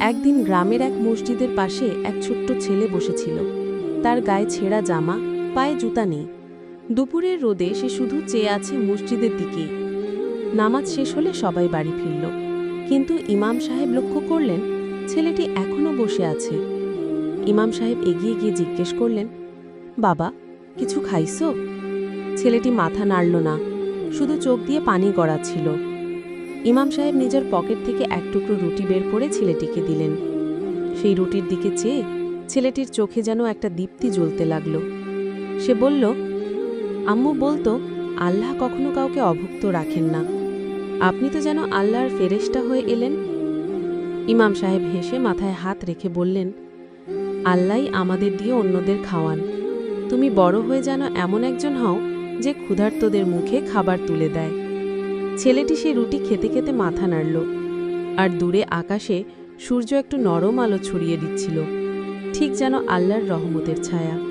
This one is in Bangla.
একদিন গ্রামের এক মসজিদের পাশে এক ছোট্ট ছেলে বসেছিল। তার গায়ে ছেঁড়া জামা, পায়ে জুতা নেই। দুপুরের রোদে সে শুধু চেয়ে আছে মসজিদের দিকে নামাজ শেষ হলে সবাই বাড়ি ফিরল। কিন্তু ইমাম সাহেব লক্ষ্য করলেন, ছেলেটি এখনও বসে আছে। ইমাম সাহেব এগিয়ে গিয়ে জিজ্ঞেস করলেন, বাবা, কিছু খাইছো? ছেলেটি মাথা নাড়ল না। শুধু চোখ দিয়ে পানি গড়াচ্ছিল। ইমাম সাহেব নিজের পকেট থেকে এক টুকরো রুটি বের করে ছেলেটিকে দিলেন। সেই রুটির দিকে চেয়ে ছেলেটির চোখে যেন একটা দীপ্তি জ্বলতে লাগল। সে বলল, আম্মু, বলতো, আল্লাহ কখনো কাউকে অভুক্ত রাখেন না। আপনি তো যেন আল্লাহর ফেরেশতা হয়ে এলেন। ইমাম সাহেব হেসে মাথায় হাত রেখে বললেন, আল্লাহই আমাদের দিয়ে অন্যদের খাওয়ান। তুমি বড় হয়ে যেন এমন একজন হও যে ক্ষুধার্তদের মুখে খাবার তুলে দেয়। ছেলেটি সে রুটি খেতে খেতে মাথা নাড়ল। আর দূরে আকাশে সূর্য একটু নরম আলো ছড়িয়ে দিচ্ছিল। ঠিক যেন আল্লাহর রহমতের ছায়া।